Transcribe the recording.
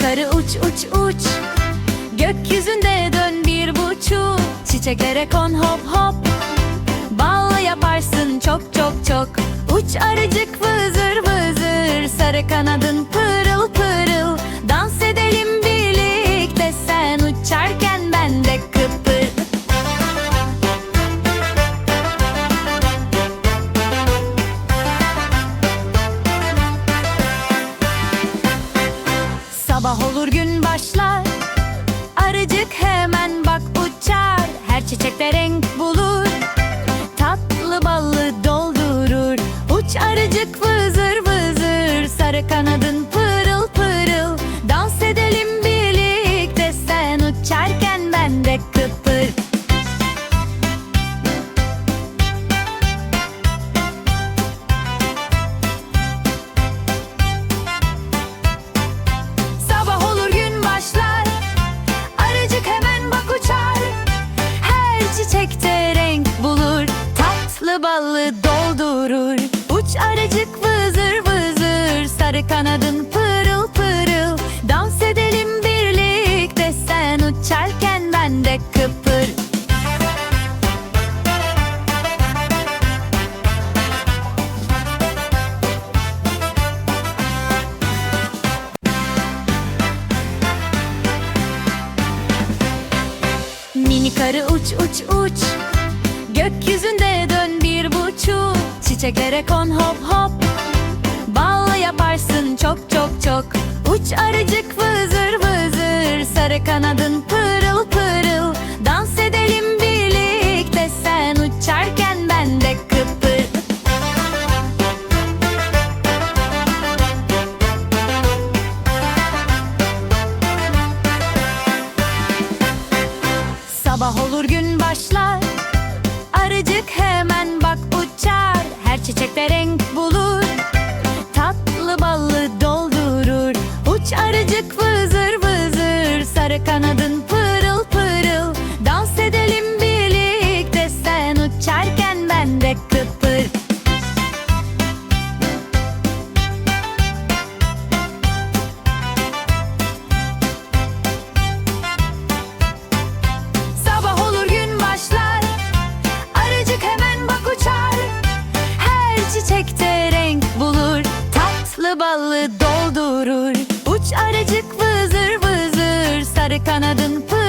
karı uç uç uç. Gökyüzünde dön bir buçuk Çiçeklere kon hop hop. Bal yaparsın çok çok çok. Uç arıcık vızır vızır Sarı kanadın pırıl Gün başlar. Arıcık hemen bak uçar. Her çiçekte renk bulur. Tatlı ballı doldurur. Uç arıcık vızır vızır. Sarı kanadın pırıl Sarı kanadın pırıl pırıl. Dans edelim birlikte Sen uçarken ben de kıpır. Mini karı uç uç uç. Gökyüzünde dön bir buçuk. Çiçeklere kon hop hop çok Uç arıcık vızır vızır Sarı kanadın pırıl Uç arıcık vızır vızır Sarı kanadın pırıl pırıl. Dans edelim birlikte Sen uçarken ben de kıpır. Sabah olur gün başlar. Arıcık hemen bak uçar. Her çiçekte renk bulur Tatlı ballı doldurur Uç vızır vızır Sarı kanadın pırıl